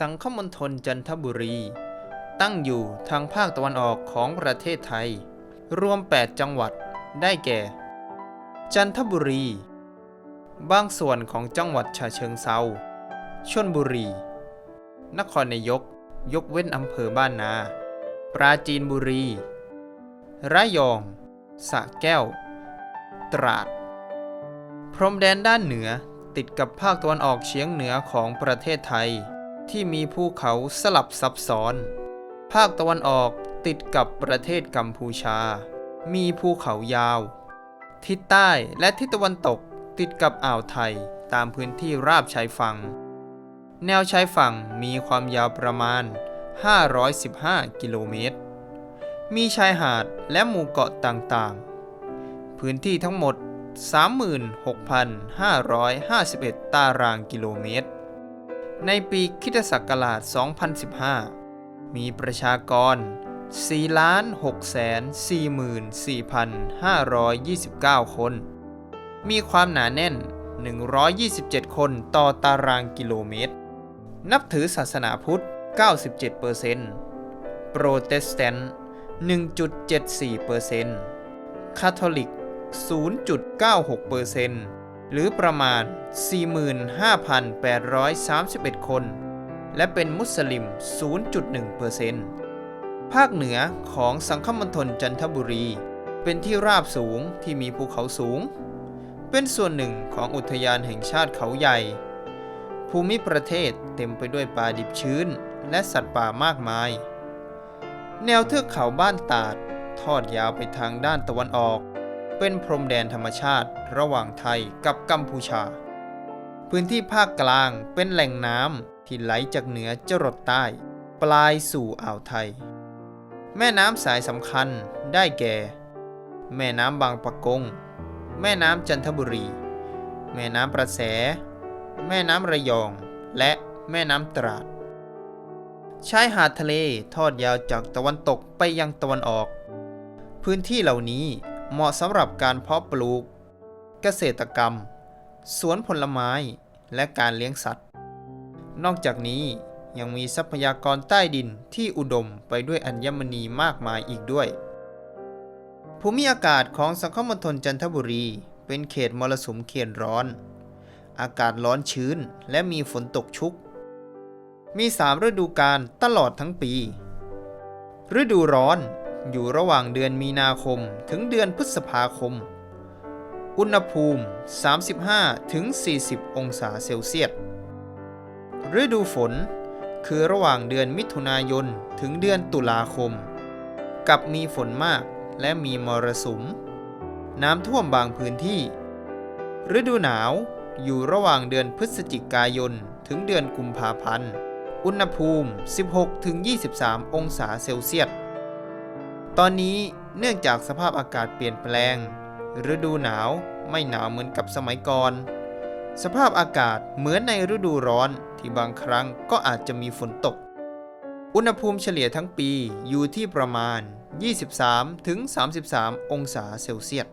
สังคมณฑลจันทบุรี ตั้งอยู่ทางภาคตะวันออกของประเทศไทย รวม 8 จังหวัดได้แก่ จันทบุรี บางส่วนของจังหวัดฉะเชิงเซาชลบุรี นครนายก ยกเว้นอำเภอบ้านนา ปราจีนบุรี ระยองสระแก้ว ตราด พรมแดนด้านเหนือติดกับภาคตะวันออกเฉียงเหนือของประเทศไทย ที่มีภูเขาสลับซับซ้อน ภาคตะวันออกติดกับประเทศกัมพูชา มีภูเขายาว ทิศใต้และทิศตะวันตกติดกับอ่าวไทยตามพื้นที่ราบชายฝั่ง แนวชายฝั่งมีความยาวประมาณ 515 กิโลเมตร มีชายหาดและหมู่เกาะต่างๆ พื้นที่ทั้งหมด 36,551 ตารางกิโลเมตร ในปีคิตศักราช 2015 มีประชากร 4,644,529 คน มีความหนาแน่น 127 คนต่อตารางกิโลเมตร นับถือศาสนาพุทธ 97%โปรเตสแตนต์ 1.74%คาทอลิก 0.96% หรือประมาณ 45,831 คน และเป็นมุสลิม 0.1%ภาคเหนือของสังคมณฑลจันทบุรี เป็นที่ราบสูงที่มีภูเขาสูง เป็นส่วนหนึ่งของอุทยานแห่งชาติเขาใหญ่ ภูมิประเทศเต็มไปด้วยป่าดิบชื้น และสัตว์ป่ามากมาย แนวเทือกเขาบ้านตาด ทอดยาวไปทางด้านตะวันออก เป็นพรมแดนธรรมชาติระหว่างไทยกับกัมพูชา พื้นที่ภาคกลางเป็นแหล่งน้ำที่ไหลจากเหนือจรดใต้ ปลายสู่อ่าวไทย แม่น้ำสายสำคัญได้แก่ แม่น้ำบางปะกง แม่น้ำจันทบุรี แม่น้ำประแส แม่น้ำระยอง และแม่น้ำตราดชายหาดทะเลทอดยาวจากตะวันตกไปยังตะวันออก พื้นที่เหล่านี้ เหมาะสำหรับการเพาะปลูก เกษตรกรรม สวนผลไม้และการเลี้ยงสัตว์ นอกจากนี้ยังมีทรัพยากรใต้ดินที่อุดมไปด้วยอัญมณีมากมายอีกด้วย ภูมิอากาศของสังคมณฑลจันทบุรีเป็นเขตมรสุมเขตร้อน อากาศร้อนชื้นและมีฝนตกชุก มีสามฤดูกาลตลอดทั้งปี ฤดูร้อน อยู่ระหว่างเดือนมีนาคมถึงเดือนพฤษภาคม อุณหภูมิ 35ถึง40 องศาเซลเซียส ฤดูฝนคือระหว่างเดือนมิถุนายนถึงเดือนตุลาคม กับมีฝนมากและมีมรสุม น้ำท่วมบางพื้นที่ ฤดูหนาวอยู่ระหว่างเดือนพฤศจิกายนถึงเดือนกุมภาพันธ์ อุณหภูมิ 16-23 องศาเซลเซียส ตอนนี้เนื่องจากสภาพอากาศเปลี่ยนแปลง ฤดูหนาวไม่หนาวเหมือนกับสมัยก่อน สภาพอากาศเหมือนในฤดูร้อนที่บางครั้งก็อาจจะมีฝนตก อุณหภูมิเฉลี่ยทั้งปีอยู่ที่ประมาณ 23-33 องศาเซลเซียส